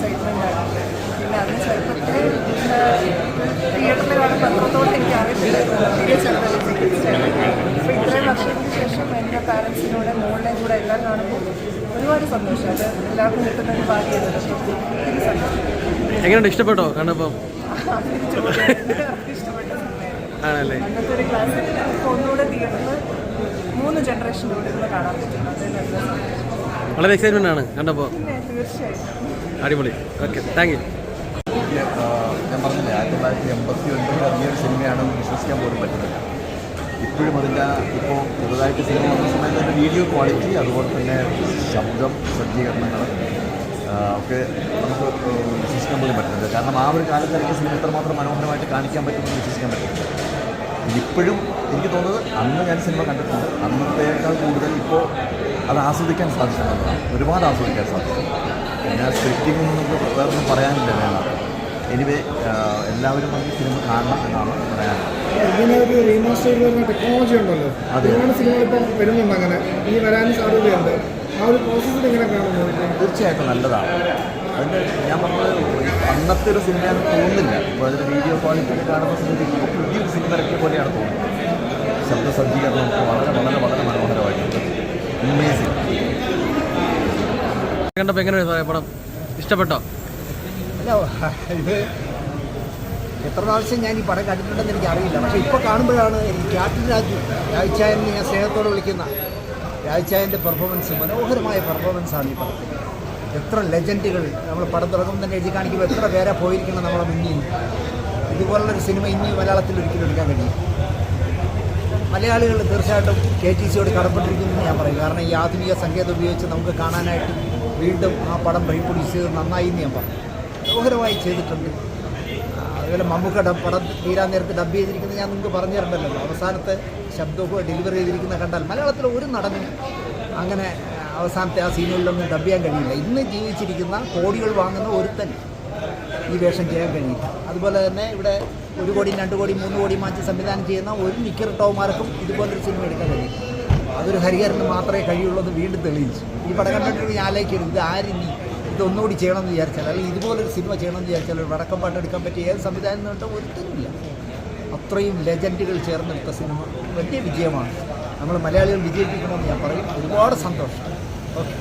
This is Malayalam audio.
എക്സൈറ്റ്മെന്റ് ആണ്. പിന്നെ അതിന് ചെറുപ്പത്തിൽ തിയേറ്ററിൽ കാണുമ്പോൾ അത്രത്തോളം എനിക്ക് തീരെ ചികിത്സയാണ് അപ്പോൾ ഇത്രയും വർഷത്തിന് ശേഷം എന്റെ പാരൻസിനോട് മോളിനെയും കൂടെ എല്ലാം കാണുമ്പോൾ ഒരുപാട് സന്തോഷം. അത് എല്ലാവർക്കും കിട്ടുന്ന ഒരു ഭാഗ്യമാണ് ഒത്തിരി സന്തോഷം. എങ്ങനെയുണ്ട്? ഇഷ്ടപ്പെട്ടോ? കണ്ടപ്പോൾ ഇഷ്ടപ്പെട്ട ആണല്ലേ? അന്നത്തെ ഒരു ക്ലാസ്സിൽ ഒന്നുകൂടെ തിയേറ്ററിൽ മൂന്ന് ജനറേഷനിലൂടെ കാണാൻ പറ്റും. വളരെ എക്സൈറ്റ്മെന്റ് ആണ്. കണ്ടപ്പോൾ പിന്നെ തീർച്ചയായും അടിപൊളി. ഓക്കെ താങ്ക് യു ഞാൻ പറഞ്ഞില്ലേ ആയിരത്തി തൊള്ളായിരത്തി എൺപത്തി ഒൻപതിൽ ഇറങ്ങിയ ഒരു സിനിമയാണെന്ന് വിശ്വസിക്കാൻ പോലും പറ്റുന്നില്ല. ഇപ്പോഴും അതിന്റെ ഇപ്പോൾ പുതുതായിട്ട് സിനിമ വന്ന സമയത്ത് അതിന്റെ വീഡിയോ ക്വാളിറ്റി അതുപോലെ തന്നെ ശബ്ദം സജ്ജീകരണങ്ങൾ ഒക്കെ നമുക്ക് വിശ്വസിക്കാൻ പോലും പറ്റുന്നത് കാരണം ആ ഒരു കാലത്ത് എനിക്ക് സിനിമ എത്രമാത്രം മനോഹരമായിട്ട് കാണിക്കാൻ പറ്റുമെന്ന് വിശ്വസിക്കാൻ പറ്റുന്നത് ഇപ്പോഴും എനിക്ക് തോന്നുന്നത് അന്ന് ഞാൻ സിനിമ കണ്ടിട്ടുണ്ട്. അന്നത്തേക്കാൾ കൂടുതൽ ഇപ്പോൾ അത് ആസ്വദിക്കാൻ സാധിച്ചിട്ടുണ്ടെന്നാണ് ഒരുപാട് ആസ്വദിക്കാൻ സാധിക്കും പിന്നെ സ്ക്രിപ്റ്റിംഗ് നമുക്ക് വേറൊന്നും പറയാനില്ല വേണം എനിവേ എല്ലാവരും വന്ന് സിനിമ കാണണം എന്നാണ് പറയാനുള്ളത്. ഇങ്ങനെ ഒരു റീമാസ്റ്റർ വരുന്ന ടെക്നോളജി ഉണ്ടല്ലോ. അതെ. ഒരുപാട് സിനിമകൾ ഇപ്പം വരുന്നുണ്ട് അങ്ങനെ. ഇനി വരാനും സാധ്യതയുണ്ട്. ആ ഒരു പ്രോസസ്സിൽ ഇങ്ങനെ കാണുന്നു തീർച്ചയായിട്ടും നല്ലതാണ്. അതിന്റെ ഞാൻ പറഞ്ഞത് അന്നത്തെ ഒരു സിനിമയാണ് തോന്നുന്നില്ല. ഇപ്പോൾ അതിന്റെ വീഡിയോ ക്വാളിറ്റി കാണുമ്പോൾ കാണുന്ന സിനിമ പുതിയൊരു സിനിമ ഇറക്കിയ പോലെയാണ് തോന്നുന്നത്. ശബ്ദ സജ്ജീകരണം ഒക്കെ വളരെ വളരെ വളരെ മനോഹരമായിട്ടുണ്ട് അമേസിങ് കണ്ടപ്പോൾ എങ്ങനെയാണ് സാറേ പടം ഇഷ്ടപ്പെട്ടോ? അല്ല ഇത് എത്ര പ്രാവശ്യം ഞാൻ ഈ പടം കണ്ടിട്ടുണ്ടെന്ന് എനിക്ക് അറിയില്ല. പക്ഷേ ഇപ്പോൾ കാണുമ്പോഴാണ് എനിക്ക് ക്യാപ്റ്റൻ രാജു രാജ്ചായൻ എന്ന് ഞാൻ സ്നേഹത്തോടെ വിളിക്കുന്ന രാജ്ചായന്റെ പെർഫോമൻസ് മനോഹരമായ പെർഫോമൻസാണ് ഈ പടത്തിൽ. എത്ര ലെജൻഡുകൾ നമ്മൾ പടം തുടങ്ങുമ്പോൾ തന്നെ എഴുതി കാണിക്കുമ്പോൾ എത്ര പേരാ പോയിരിക്കണം നമ്മളെ മുന്നിൽ. ഇതുപോലുള്ളൊരു സിനിമ ഇനി മലയാളത്തിൽ ഒരിക്കലും എടുക്കാൻ കഴിയും മലയാളികൾ തീർച്ചയായിട്ടും കെ ടി സിയോട് കടപ്പെട്ടിരിക്കുന്നു ഞാൻ പറയും. കാരണം ഈ ആധുനിക സങ്കേതം ഉപയോഗിച്ച് നമുക്ക് കാണാനായിട്ട് വീണ്ടും ആ പടം റീപ്രൊഡ്യൂസ് ചെയ്ത് നന്നായി എന്ന് ഞാൻ പറയും. മനോഹരമായി ചെയ്തിട്ടുണ്ട്. അതുപോലെ മമ്മൂക്കയുടെ പടം തീരാൻ നേരത്തെ ഡബ് ചെയ്തിരിക്കുന്നത് ഞാൻ നിങ്ങൾക്ക് പറഞ്ഞു തരണ്ടല്ലോ. അവസാനത്തെ ശബ്ദമൊക്കെ ഡെലിവറി ചെയ്തിരിക്കുന്ന കണ്ടാൽ മലയാളത്തിലെ ഒരു നടനും അങ്ങനെ അവസാനത്തെ ആ സീനുകളിലൊന്നും ഡബ് ചെയ്യാൻ കഴിയില്ല. ഇന്ന് ജീവിച്ചിരിക്കുന്ന കോടികൾ വാങ്ങുന്ന ഒരുത്തൻ ഈ വേഷം ചെയ്യാൻ കഴിയില്ല അതുപോലെ തന്നെ ഇവിടെ ഒരു കോടി രണ്ട് കോടി മൂന്ന് കോടി മാറ്റി സംവിധാനം ചെയ്യുന്ന ഒരു നിക്കർ ടോമാർക്കും ഇതുപോലൊരു സിനിമ എടുക്കാൻ കഴിയും അതൊരു ഹരിഹരന് മാത്രമേ കഴിയുള്ളൂ എന്ന് വീണ്ടും തെളിയിച്ചു. ഈ പടം കണ്ടിട്ട് ഞാൻ ആലോചിക്കരുത്. ഇത് ആരിനി ഇതൊന്നുകൂടി ചെയ്യണമെന്ന് വിചാരിച്ചാൽ അല്ലെങ്കിൽ ഇതുപോലൊരു സിനിമ ചെയ്യണമെന്ന് വിചാരിച്ചാൽ ഒരു വടക്കം പാട്ട് എടുക്കാൻ പറ്റിയ ഏത് സംവിധാനം കേട്ടോ ഒരുത്തരുമില്ല അത്രയും ലെജൻഡുകൾ ചേർന്നെടുത്ത സിനിമ വലിയ വിജയമാണ്. നമ്മൾ മലയാളികൾ വിജയിപ്പിക്കണമെന്ന് ഞാൻ പറയും. ഒരുപാട് സന്തോഷം. ഓക്കെ.